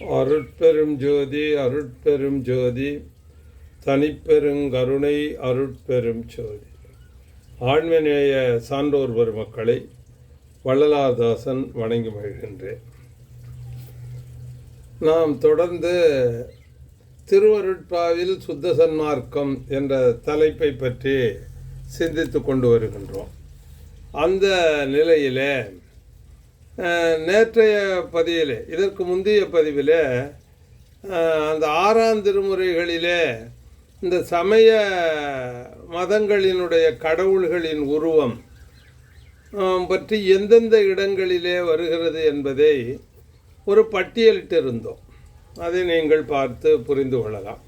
அருட்பெரும் ஜோதி அருட்பெரும் ஜோதி தனிப்பெருங்கருணை அருட்பெரும் ஜோதி. ஆண்மநேய சான்றோர் பெருமக்களை வள்ளலாதாசன் வணங்கி மகிழ்கின்றேன். நாம் தொடர்ந்து திருவருட்பாவில் சுத்த சன்மார்க்கம் என்ற தலைப்பை பற்றி சிந்தித்து கொண்டு வருகின்றோம். அந்த நிலையிலே நேற்றைய பதிவிலே இதற்கு முந்தைய பதிவிலே அந்த ஆறாம் திருமுறைகளிலே இந்த சமய மதங்களினுடைய கடவுள்களின் உருவம் பற்றி எந்தெந்த இடங்களிலே வருகிறது என்பதை ஒரு பட்டியலிட்டிருந்தோம். அதை நீங்கள் பார்த்து புரிந்து கொள்ளலாம்.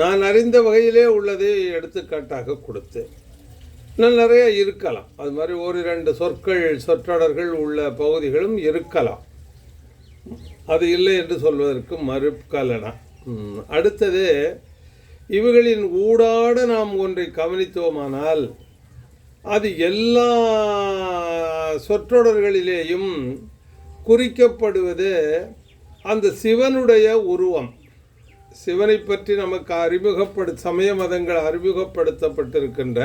நான் அறிந்த வகையிலே உள்ளதை எடுத்துக்காட்டாக கொடுத்தேன். இன்னும் நிறைய இருக்கலாம். அது மாதிரி ஒரு இரண்டு சொற்கள் சொற்றொடர்கள் உள்ள பகுதிகளும் இருக்கலாம். அது இல்லை என்று சொல்வதற்கு மறுக்கலனா. அடுத்தது இவைகளின் ஊடாட நாம் ஒன்றை கவனித்தோமானால் அது எல்லா சொற்றொடர்களிலேயும் குறிக்கப்படுவது அந்த சிவனுடைய உருவம். சிவனை பற்றி நமக்கு அறிமுகப்படு சமய மதங்கள் அறிமுகப்படுத்தப்பட்டிருக்கின்ற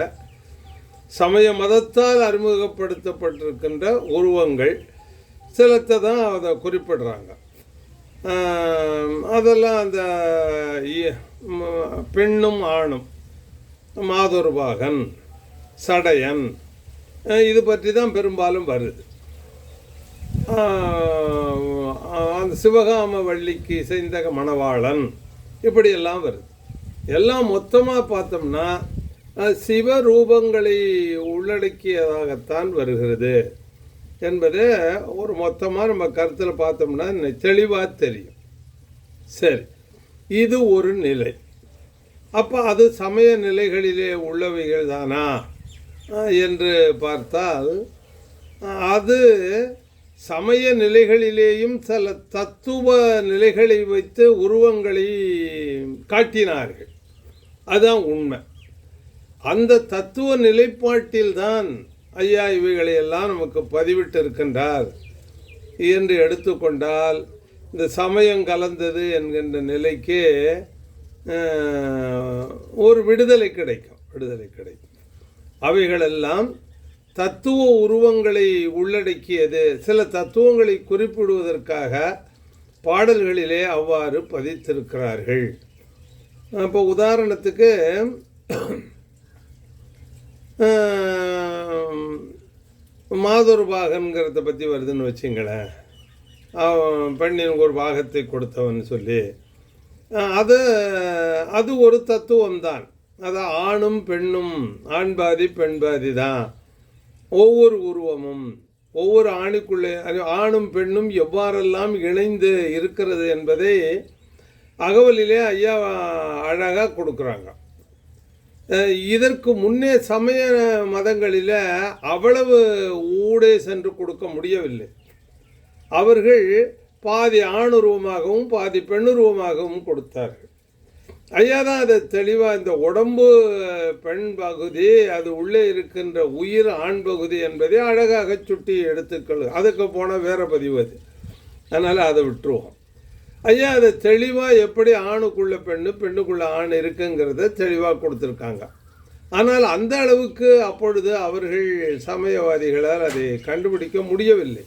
சமய மதத்தால் அறிமுகப்படுத்தப்பட்டிருக்கின்ற உருவங்கள் சிலத்தை தான் அதை குறிப்பிடுறாங்க. அதெல்லாம் அந்த இ- பெண்ணும் ஆணும் மாதுர்பாகன் சடையன் இது பற்றி தான் பெரும்பாலும் வருது. அந்த சிவகாம வள்ளிக்கு இசைந்த மணவாளன் இப்படியெல்லாம் வருது. எல்லாம் மொத்தமாக பார்த்தோம்னா சிவ ரூபங்களை உள்ளடக்கியதாகத்தான் வருகிறது என்பது ஒரு மொத்தமாக நம்ம கருத்தில் பார்த்தோம்னா தெளிவாக தெரியும். சரி இது ஒரு நிலை. அப்போ அது சமய நிலைகளிலே உள்ளவைகள் தானா என்று பார்த்தால் அது சமய நிலைகளிலேயும் சில தத்துவ நிலைகளை வைத்து உருவங்களை காட்டினார்கள். அதுதான் உண்மை. அந்த தத்துவ நிலைப்பாட்டில்தான் ஐயா இவைகளை எல்லாம் நமக்கு பதிவிட்டு இருக்கின்றார் என்று எடுத்துக்கொண்டால் இந்த சமயம் கலந்தது என்கின்ற நிலைக்கு ஒரு விடுதலை கிடைக்கும் விடுதலை கிடைக்கும். அவைகளெல்லாம் தத்துவ உருவங்களை உள்ளடக்கியது சில தத்துவங்களை குறிப்பிடுவதற்காக பாடல்களிலே அவ்வாறு பதித்திருக்கிறார்கள். இப்போ உதாரணத்துக்கு மாதொரு பாகங்கிறத பற்றி வருதுன்னு வச்சுங்களேன். அவன் பெண்ணின் ஒரு பாகத்தை கொடுத்தவன் சொல்லி அது அது ஒரு தத்துவம் தான் அது ஆணும் பெண்ணும் ஆண் பாதி பெண் பாதி தான். ஒவ்வொரு உருவமும் ஒவ்வொரு ஆணுக்குள்ளே ஆணும் பெண்ணும் எவ்வாறெல்லாம் இணைந்து இருக்கிறது என்பதை அகவலிலே ஐயா அழகாக கொடுக்குறாங்க. இதற்கு முன்னே சமய மதங்களில் அவ்வளவு ஊடே சென்று கொடுக்க முடியவில்லை. அவர்கள் பாதி ஆணுருவமாகவும் பாதி பெண்ணுருவமாகவும் கொடுத்தார்கள். ஐயா தான் அதை தெளிவாக இந்த உடம்பு பெண் பகுதி அது உள்ளே இருக்கின்ற உயிர் ஆண் பகுதி என்பதை அழகாக சுட்டி எடுத்துக்கள் அதுக்கு போனால் வேற பதிவு அது. அதனால் அதை விட்டுருவோம். ஐயா அதை தெளிவாக எப்படி ஆணுக்குள்ள பெண்ணு பெண்ணுக்குள்ள ஆண் இருக்குங்கிறத தெளிவாக கொடுத்துருக்காங்க. ஆனால் அந்த அளவுக்கு அப்பொழுது அவர்கள் சமயவாதிகளால் அதை கண்டுபிடிக்க முடியவில்லை.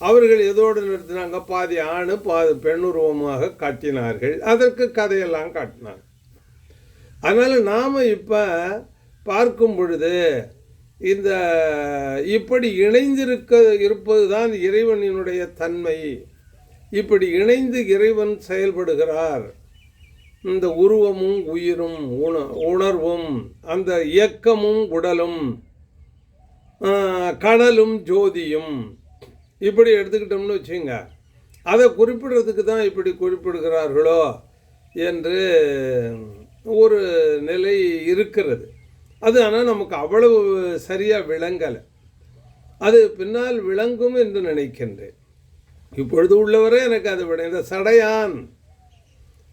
அவர்கள் எதோடு நிறுத்தினாங்க? பாதி ஆண் பாதி பெண்ணுருவமாக காட்டினார்கள். அதற்கு கதையெல்லாம் காட்டினாங்க. அதனால் நாம் இப்போ பார்க்கும் பொழுது இந்த இப்படி இணைந்திருக்க இருப்பது தான் இறைவனினுடைய தன்மை. இப்படி இணைந்து இறைவன் செயல்படுகிறார். இந்த உருவமும் உயிரும் உண உணர்வும் அந்த இயக்கமும் உடலும் கடலும் ஜோதியும் இப்படி எடுத்துக்கிட்டோம்னு வச்சுங்க. அதை குறிப்பிடுறதுக்கு தான் இப்படி குறிப்பிடுகிறார்களோ என்று ஒரு நிலை இருக்கிறது. அது ஆனால் நமக்கு அவ்வளவு சரியாக விளங்கலை. அது பின்னால் விளங்கும் என்று நினைக்கின்றேன். இப்பொழுது உள்ளவரை எனக்கு அது விட இந்த சடையான்.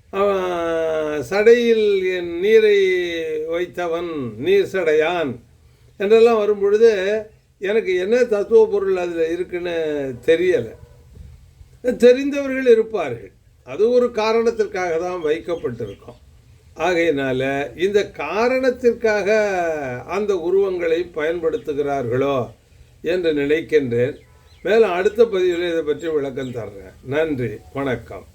அவன் சடையில் என் நீரை வைத்தவன் நீர் சடையான். என்றெல்லாம் வரும்பொழுது எனக்கு என்ன தத்துவ பொருள் அதில் இருக்குன்னு தெரியலை. தெரிந்தவர்கள் இருப்பார்கள். அது ஒரு காரணத்திற்காக தான் வைக்கப்பட்டிருக்கும். ஆகையினால இந்த காரணத்திற்காக அந்த உருவங்களை பயன்படுத்துகிறார்களோ என்று நினைக்கின்றேன். மேலும் அடுத்த பதிவில் இதை பற்றி விளக்கம் தர்றேன். நன்றி. வணக்கம்.